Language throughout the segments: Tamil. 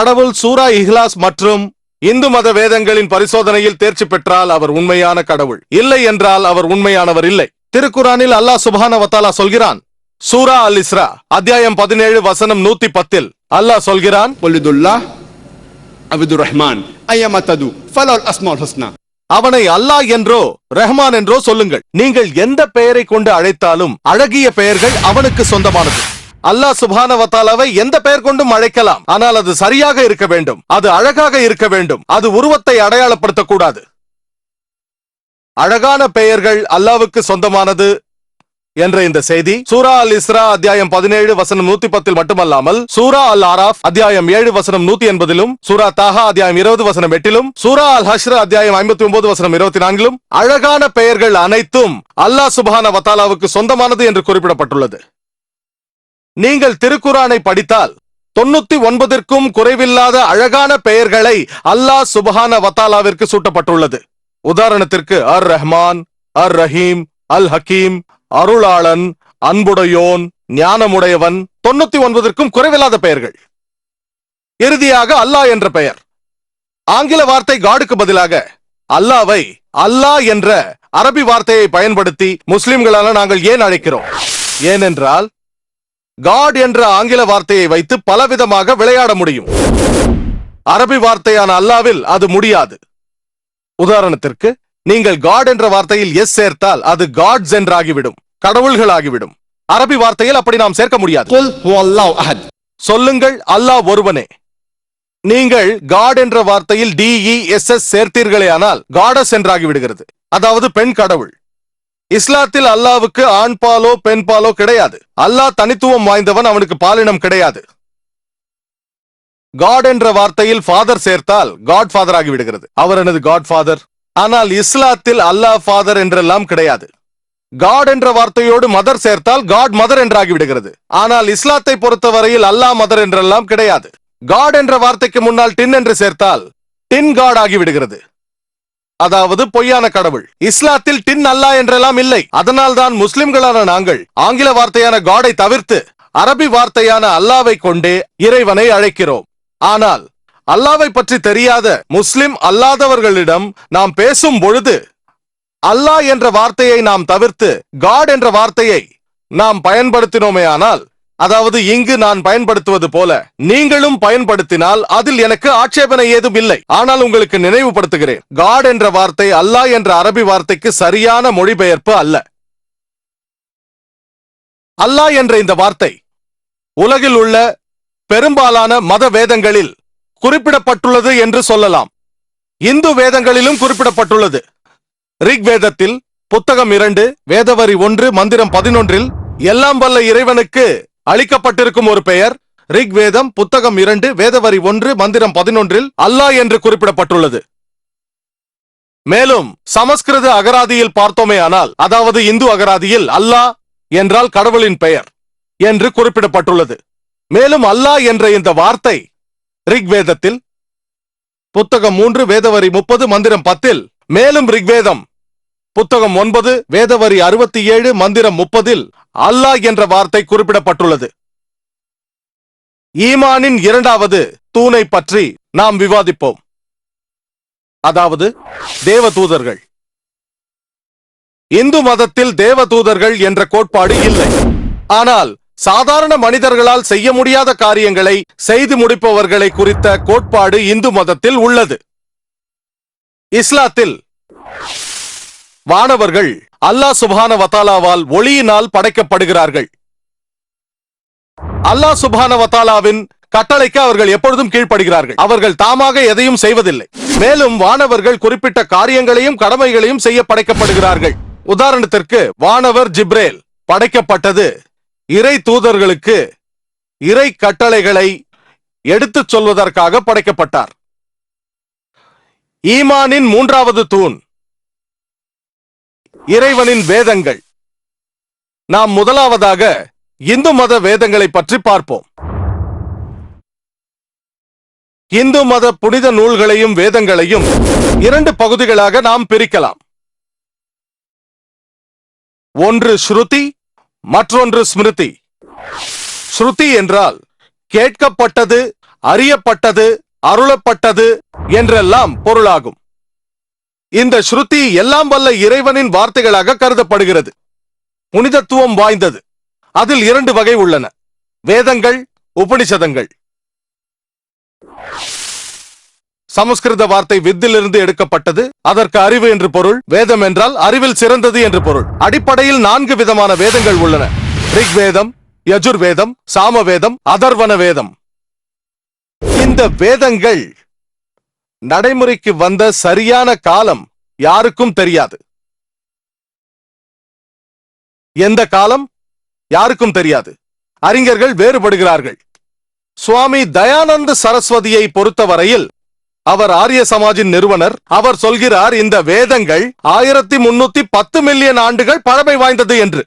கடவுள் சூரா இஹ்லாஸ் மற்றும் இந்து மத வேதங்களின் பரிசோதனையில் தேர்ச்சி பெற்றால் அவர் உண்மையான கடவுள். இல்லை என்றால் அவர் உண்மையானவர் இல்லை. திருக்குரானில் அல்லாஹ் சுப்ஹான வத்தாலா சொல்கிறான். சூரா அல் இஸ்ரா அத்தியாயம் பதினேழு வசனம் நூத்தி பத்தில் அல்லாஹ் சொல்கிறான் அபிதுர் ரஹ்மான் அவனை அல்லாஹ் என்றோ ரஹ்மான் என்றோ சொல்லுங்கள். நீங்கள் எந்த பெயரை கொண்டு அழைத்தாலும் அழகிய பெயர்கள் அவனுக்கு சொந்தமானது. அல்லாஹ் சுபான வத்தாலாவை எந்த பெயர் கொண்டும் அழைக்கலாம். ஆனால் அது சரியாக இருக்க வேண்டும். அது அழகாக இருக்க வேண்டும். அது உருவத்தை அடையாளப்படுத்தக்கூடாது. அழகான பெயர்கள் அல்லாவுக்கு சொந்தமானது என்ற இந்த செய்தி சூரா அல் இஸ்ரா அத்தியாயம் பதினேழு வசனம் நூத்தி பத்தில் மட்டுமல்லாமல் சூரா அல் ஆராஃப் அத்தியாயம் ஏழு வசனம் நூத்தி எண்பதிலும் சூரா தாஹா அத்தியாயம் இருபது வசனம் எட்டிலும் சூரா அல் ஹஷ்ர அத்தியாயம் ஐம்பத்தி ஒன்பது வசனம் இருபத்தி நான்கிலும் அழகான பெயர்கள் அனைத்தும் அல்லாஹ் சுபஹான வத்தாலாவுக்கு சொந்தமானது என்று குறிப்பிடப்பட்டுள்ளது. நீங்கள் திருக்குறானை படித்தால் தொண்ணூத்தி ஒன்பதிற்கும் குறைவில்லாத அழகான பெயர்களை அல்லாஹ் சுபஹான வத்தாலாவிற்கு சூட்டப்பட்டுள்ளது. உதாரணத்திற்கு அர் ரஹ்மான் அர் ரஹீம் அல் ஹக்கீம் அருளாளன் அன்புடையோன் ஞானமுடையவன் தொண்ணூத்தி ஒன்பதற்கும் குறைவில்லாத பெயர்கள். இறுதியாக அல்லாஹ் என்ற பெயர். ஆங்கில வார்த்தை காடுக்கு பதிலாக அல்லாவை அல்லாஹ் என்ற அரபி வார்த்தையை பயன்படுத்தி முஸ்லிம்களான நாங்கள் ஏன் அழைக்கிறோம்? ஏனென்றால் காட் என்ற ஆங்கில வார்த்தையை வைத்து பலவிதமாக விளையாட முடியும். அரபி வார்த்தையான அல்லாவில் அது முடியாது. உதாரணத்திற்கு நீங்கள் காட் என்ற வார்த்தையில் எஸ் சேர்த்தால் அது காட்ஸ் என்றாகிவிடும் கடவுள்கள் ஆகிவிடும் அரபி வார்த்தையில் அப்படி நாம் சேர்க்க முடியாது. சொல்லுங்கள் அல்லாஹ் ஒருவனே. நீங்கள் காட் என்ற வார்த்தையில் டிஇ எஸ் எஸ் சேர்த்தீர்களேயானால் காடஸ் என்றாகி விடுகிறது அதாவது பெண் கடவுள். இஸ்லாத்தில் அல்லாவுக்கு ஆண் பாலோ பெண் பாலோ கிடையாது. அல்லாஹ் தனித்துவம் வாய்ந்தவன் அவனுக்கு பாலினம் கிடையாது. காட் என்ற வார்த்தையில் ஃபாதர் சேர்த்தால் காட் ஃபாதர் ஆகிவிடுகிறது அவர் எனது காட் ஃபாதர் ஆனால் இஸ்லாத்தில் அல்லாஹ் ஃபாதர் என்றெல்லாம் கிடையாது. காட் என்ற வார்த்தையோடு மதர் சேர்த்தால் காட் மதர் என்றாகிவிடுகிறது ஆனால் இஸ்லாத்தை பொறுத்தவரையில் அல்லாஹ் மதர் என்றெல்லாம் கிடையாது. காட் என்ற வார்த்தைக்கு முன்னால் டின் என்று சேர்த்தால் டின் காட் ஆகிவிடுகிறது அதாவது பொய்யான கடவுள். இஸ்லாத்தில் டின் அல்லாஹ் என்றெல்லாம் இல்லை. அதனால்தான் முஸ்லிம்களான நாங்கள் ஆங்கில வார்த்தையான காடை தவிர்த்து அரபி வார்த்தையான அல்லாவை கொண்டே இறைவனை அழைக்கிறோம். ஆனால் அல்லாவை பற்றி தெரியாத முஸ்லிம் அல்லாதவர்களிடம் நாம் பேசும் பொழுது அல்லாஹ் என்ற வார்த்தையை நாம் தவிர்த்து காட் என்ற வார்த்தையை நாம் பயன்படுத்தினோமே ஆனால் அதாவது இங்கு நான் பயன்படுத்துவது போல நீங்களும் பயன்படுத்தினால் அதில் எனக்கு ஆட்சேபனை ஏதும் இல்லை. ஆனால் உங்களுக்கு நினைவுபடுத்துகிறேன். காட் என்ற வார்த்தை அல்லாஹ் என்ற அரபி வார்த்தைக்கு சரியான மொழிபெயர்ப்பு அல்ல. அல்லாஹ் என்ற இந்த வார்த்தை உலகில் உள்ள பெரும்பாலான மத வேதங்களில் குறிப்பிடப்பட்டுள்ளது என்று சொல்லலாம். இந்து வேதங்களிலும் குறிப்பிடப்பட்டுள்ளது. ரிக் வேதத்தில் புத்தகம் இரண்டு வேதவரி ஒன்று மந்திரம் பதினொன்றில் எல்லாம் வல்ல இறைவனுக்கு அளிக்கப்பட்டிருக்கும் ஒரு பெயர் ரிக் வேதம் புத்தகம் இரண்டு வேதவரி ஒன்று மந்திரம் பதினொன்றில் அல்லாஹ் என்று குறிப்பிடப்பட்டுள்ளது. மேலும் சமஸ்கிருத அகராதியில் பார்த்தோமே ஆனால் அதாவது இந்து அகராதியில் அல்லாஹ் என்றால் கடவுளின் பெயர் என்று குறிப்பிடப்பட்டுள்ளது. மேலும் அல்லாஹ் என்ற இந்த வார்த்தை ரிக்வேதத்தில் புத்தகம் மூன்று வேதவரி முப்பது மந்திரம் பத்தில் மேலும் ரிக்வேதம் புத்தகம் ஒன்பது வேதவரி அறுபத்தி ஏழு மந்திரம் முப்பதில் அல்லாஹ் என்ற வார்த்தை குறிப்பிடப்பட்டுள்ளது. ஈமானின் இரண்டாவது தூணை பற்றி நாம் விவாதிப்போம். அதாவது தேவதூதர்கள். இந்து மதத்தில் தேவதூதர்கள் என்ற கோட்பாடு இல்லை. ஆனால் சாதாரண மனிதர்களால் செய்ய முடியாத காரியங்களை செய்து முடிப்பவர்களை குறித்த கோட்பாடு இந்து மதத்தில் உள்ளது. இஸ்லாத்தில் வானவர்கள் அல்லாஹ் சுபான வத்தாலாவால் ஒளியினால் படைக்கப்படுகிறார்கள். அல்லாஹ் சுபான வத்தாலாவின் கட்டளைக்கு அவர்கள் எப்பொழுதும் கீழ்ப்படுகிறார்கள். அவர்கள் தாமாக எதையும் செய்வதில்லை. மேலும் வானவர்கள் குறிப்பிட்ட காரியங்களையும் கடமைகளையும் செய்ய படைக்கப்படுகிறார்கள். உதாரணத்திற்கு வானவர் ஜிப்ரேல் படைக்கப்பட்டது இறை தூதர்களுக்கு இறை கட்டளைகளை எடுத்துச் சொல்வதற்காக படைக்கப்பட்டார். ஈமானின் மூன்றாவது தூண் இறைவனின் வேதங்கள். நாம் முதலாவதாக இந்து மத வேதங்களை பற்றி பார்ப்போம். இந்து மத புனித நூல்களையும் வேதங்களையும் இரண்டு பகுதிகளாக நாம் பிரிக்கலாம். ஒன்று ஸ்ருதி மற்றொன்று ஸ்மிருதி. ஸ்ருதி என்றால் கேட்கப்பட்டது அறியப்பட்டது அருளப்பட்டது என்றெல்லாம் பொருளாகும். இந்த ஸ்ருதி எல்லாம் வல்ல இறைவனின் வார்த்தைகளாக கருதப்படுகிறது. புனிதத்துவம் வாய்ந்தது. அதில் இரண்டு வகை உள்ளன. வேதங்கள் உபனிஷதங்கள். சமஸ்கிருத வார்த்தை வித்திலிருந்து எடுக்கப்பட்டது. அதற்கு அறிவு என்று பொருள். வேதம் என்றால் அறிவில் சிறந்தது என்று பொருள். அடிப்படையில் நான்கு விதமான வேதங்கள் உள்ளன. ரிக்வேதம் யஜுர்வேதம் சாமவேதம் அதர்வன வேதம் இந்த வேதங்கள் நடைமுறைக்கு வந்த சரியான காலம் யாருக்கும் தெரியாது. எந்த காலம்? யாருக்கும் தெரியாது. அறிஞர்கள் வேறுபடுகிறார்கள். சுவாமி தயானந்த சரஸ்வதியை பொறுத்தவரையில் அவர் ஆரிய சமாஜின் நிறுவனர். அவர் சொல்கிறார் இந்த வேதங்கள் ஆயிரத்தி முன்னூத்தி பத்து மில்லியன் ஆண்டுகள் பழமை வாய்ந்தது என்று.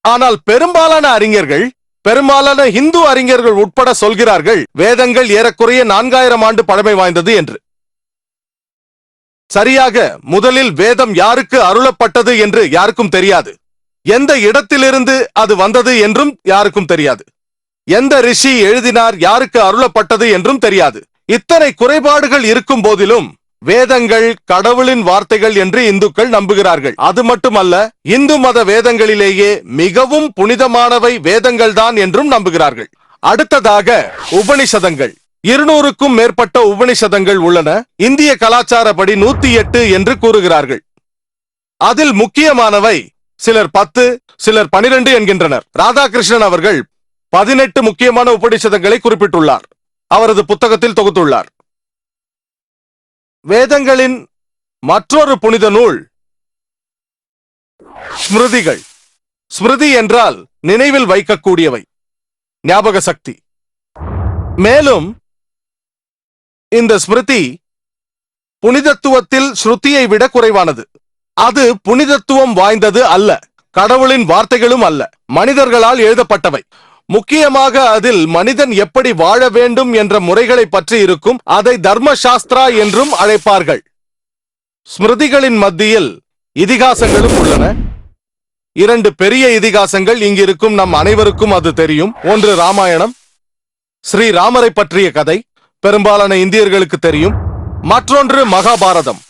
ஆனால் பெரும்பாலான அறிஞர்கள் பெரும்பாலான இந்து அறிஞர்கள் உட்பட சொல்கிறார்கள் வேதங்கள் ஏறக்குறைய நான்காயிரம் ஆண்டு பழமை வாய்ந்தது என்று. சரியாக முதலில் வேதம் யாருக்கு அருளப்பட்டது என்று யாருக்கும் தெரியாது. எந்த இடத்திலிருந்து அது வந்தது என்றும் யாருக்கும் தெரியாது. எந்த ரிஷி எழுதினார் யாருக்கு அருளப்பட்டது என்றும் தெரியாது. இத்தனை குறைபாடுகள் இருக்கும் போதிலும் வேதங்கள் கடவுளின் வார்த்தைகள் என்று இந்துக்கள் நம்புகிறார்கள். அது மட்டுமல்ல இந்து மத வேதங்களிலேயே மிகவும் புனிதமானவை வேதங்கள் தான் என்றும் நம்புகிறார்கள். அடுத்ததாக உபனிஷதங்கள். இருநூறுக்கும் மேற்பட்ட உபனிஷதங்கள் உள்ளன. இந்திய கலாச்சாரப்படி நூத்தி எட்டு என்று கூறுகிறார்கள். அதில் முக்கியமானவை சிலர் பத்து சிலர் பனிரெண்டு என்கின்றனர். ராதாகிருஷ்ணன் அவர்கள் பதினெட்டு முக்கியமான உபனிஷதங்களை குறிப்பிட்டுள்ளார். அவரது புத்தகத்தில் தொகுத்துள்ளார். வேதங்களின் மற்றொரு புனித நூல். ஸ்மிருதிகள். ஸ்மிருதி என்றால் நினைவில் வைக்கக்கூடியவை. ஞாபக சக்தி. மேலும் இந்த ஸ்மிருதி புனிதத்துவத்தில் ஸ்ருதியை விட குறைவானது. அது புனிதத்துவம் வாய்ந்தது அல்ல. கடவுளின் வார்த்தைகளும் அல்ல. மனிதர்களால் எழுதப்பட்டவை. முக்கியமாக அதில் மனிதன் எப்படி வாழ வேண்டும் என்ற முறைகளை பற்றி இருக்கும் அதை தர்ம சாஸ்திரா என்றும் அழைப்பார்கள். ஸ்மிருதிகளின் மத்தியில் இதிகாசங்களும் உள்ளன. இரண்டு பெரிய இதிகாசங்கள் இங்கிருக்கும் நம் அனைவருக்கும் அது தெரியும். ஒன்று ராமாயணம் ஸ்ரீ ராமரை பற்றிய கதை பெரும்பாலான இந்தியர்களுக்கு தெரியும். மற்றொன்று மகாபாரதம்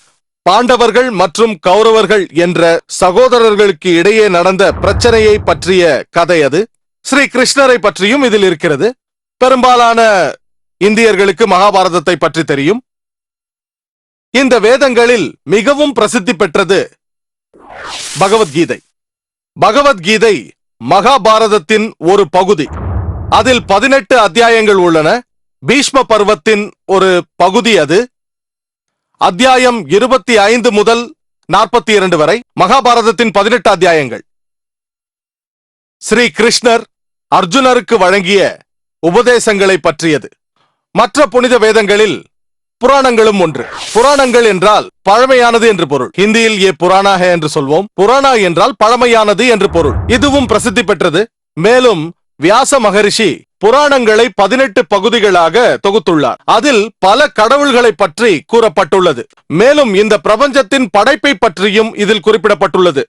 பாண்டவர்கள் மற்றும் கௌரவர்கள் என்ற சகோதரர்களுக்கு இடையே நடந்த பிரச்சனையை பற்றிய கதை அது. ஸ்ரீ கிருஷ்ணரை பற்றியும் இதில் இருக்கிறது. பெரும்பாலான இந்தியர்களுக்கு மகாபாரதத்தை பற்றி தெரியும். இந்த வேதங்களில் மிகவும் பிரசித்தி பெற்றது பகவத்கீதை. பகவத்கீதை மகாபாரதத்தின் ஒரு பகுதி. அதில் பதினெட்டு அத்தியாயங்கள் உள்ளன. பீஷ்ம பருவத்தின் ஒரு பகுதி அது. அத்தியாயம் இருபத்தி ஐந்து முதல் நாற்பத்தி இரண்டு வரை மகாபாரதத்தின் பதினெட்டு அத்தியாயங்கள். ஸ்ரீ கிருஷ்ணர் அர்ஜுனருக்கு வழங்கிய உபதேசங்களை பற்றியது. மற்ற புனித வேதங்களில் புராணங்களும் ஒன்று. புராணங்கள் என்றால் பழமையானது என்று பொருள். ஹிந்தியில் ஏ புராணாக என்று சொல்வோம். புராணா என்றால் பழமையானது என்று பொருள். இதுவும் பிரசித்தி பெற்றது. மேலும் வியாச மகரிஷி புராணங்களை பதினெட்டு பகுதிகளாக தொகுத்துள்ளார். அதில் பல கடவுள்களை பற்றி கூறப்பட்டுள்ளது. மேலும் இந்த பிரபஞ்சத்தின் படைப்பை பற்றியும் இதில் குறிப்பிடப்பட்டுள்ளது.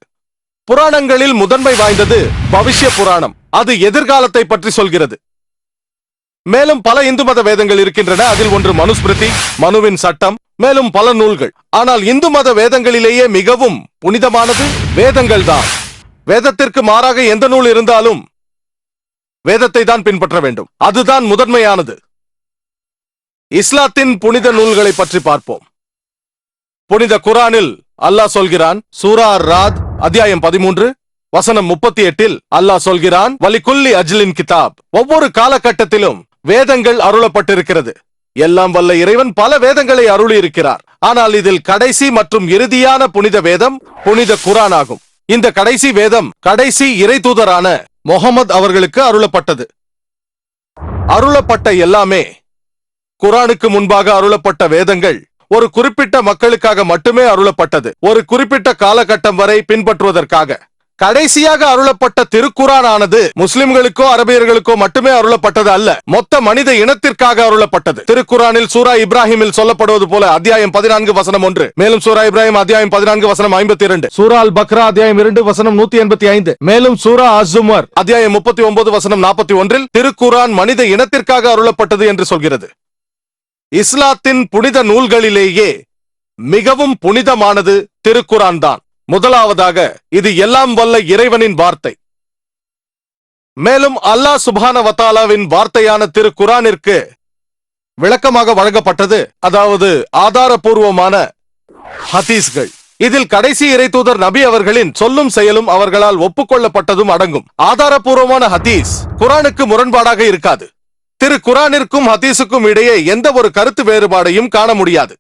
புராணங்களில் முதன்மை வாய்ந்தது பவிஷ்ய புராணம். அது எதிர்காலத்தை பற்றி சொல்கிறது. மேலும் பல இந்து மத வேதங்கள் இருக்கின்றன. அதில் ஒன்று மனுஸ்மிருதி மனுவின் சட்டம் மேலும் பல நூல்கள். ஆனால் இந்து மத வேதங்களிலேயே மிகவும் புனிதமானது வேதங்கள் தான் வேதத்திற்கு மாறாக எந்த நூல் இருந்தாலும் வேதத்தை தான் பின்பற்ற வேண்டும். அதுதான் முதன்மையானது. இஸ்லாத்தின் புனித நூல்களை பற்றி பார்ப்போம். புனித குரானில் அல்லாஹ் சொல்கிறான் சூரா ராத் அத்தியாயம் பதிமூன்று வசனம் முப்பத்தி எட்டில் அல்லாஹ் சொல்கிறான் வலிக்குல்லி அஜ்லின் கிதாப். ஒவ்வொரு காலகட்டத்திலும் வேதங்கள் அருளப்பட்டிருக்கிறது. எல்லாம் வல்ல இறைவன் பல வேதங்களை அருளி இருக்கிறார் ஆனால் இதில் கடைசி மற்றும் இறுதியான புனித வேதம் புனித குரான் ஆகும். இந்த கடைசி வேதம் கடைசி இறை தூதரான முகமது அவர்களுக்கு அருளப்பட்டது. அருளப்பட்ட எல்லாமே குரானுக்கு முன்பாக அருளப்பட்ட வேதங்கள் ஒரு குறிப்பிட்ட மக்களுக்காக மட்டுமே அருளப்பட்டது. ஒரு குறிப்பிட்ட காலகட்டம் வரை பின்பற்றுவதற்காக. கடைசியாக அருளப்பட்ட திருக்குரான் ஆனது முஸ்லிம்களுக்கோ அரபியர்களுக்கோ மட்டுமே அருளப்பட்டது அல்ல. மொத்த மனித இனத்திற்காக அருளப்பட்டது. திருக்குரானில் சூரா இப்ராஹிமில் சொல்லப்படுவது போல அத்தியாயம் பதினான்கு வசனம் ஒன்று. மேலும் சூரா இப்ராஹிம் அத்தியாயம் பதினான்கு வசனம் ஐம்பத்தி இரண்டு சூரா அல் பக்ரா அத்தியாயம் இரண்டு வசனம் நூத்தி எண்பத்தி ஐந்து மேலும் சூரா அசுமர் அத்தியாயம் முப்பத்தி ஒன்பது வசனம் நாற்பத்தி ஒன்றில் திருக்குரான் மனித இனத்திற்காக அருளப்பட்டது என்று சொல்கிறது. இஸ்லாத்தின் புனித நூல்களிலேயே மிகவும் புனிதமானது திருக்குரான் தான் முதலாவதாக இது எல்லாம் வல்ல இறைவனின் வார்த்தை. மேலும் அல்லாஹ் சுபான வத்தாலாவின் வார்த்தையான திரு குரானிற்கு விளக்கமாக வழங்கப்பட்டது அதாவது ஆதாரபூர்வமான ஹதீஸ்கள். இதில் கடைசி இறை தூதர் நபி அவர்களின் சொல்லும் செயலும் அவர்களால் ஒப்புக்கொள்ளப்பட்டதும் அடங்கும். ஆதாரபூர்வமான ஹதீஸ் குரானுக்கு முரண்பாடாக இருக்காது. திரு குரானிற்கும் ஹதீஸுக்கும் இடையே எந்த ஒரு கருத்து வேறுபாடையும் காண முடியாது.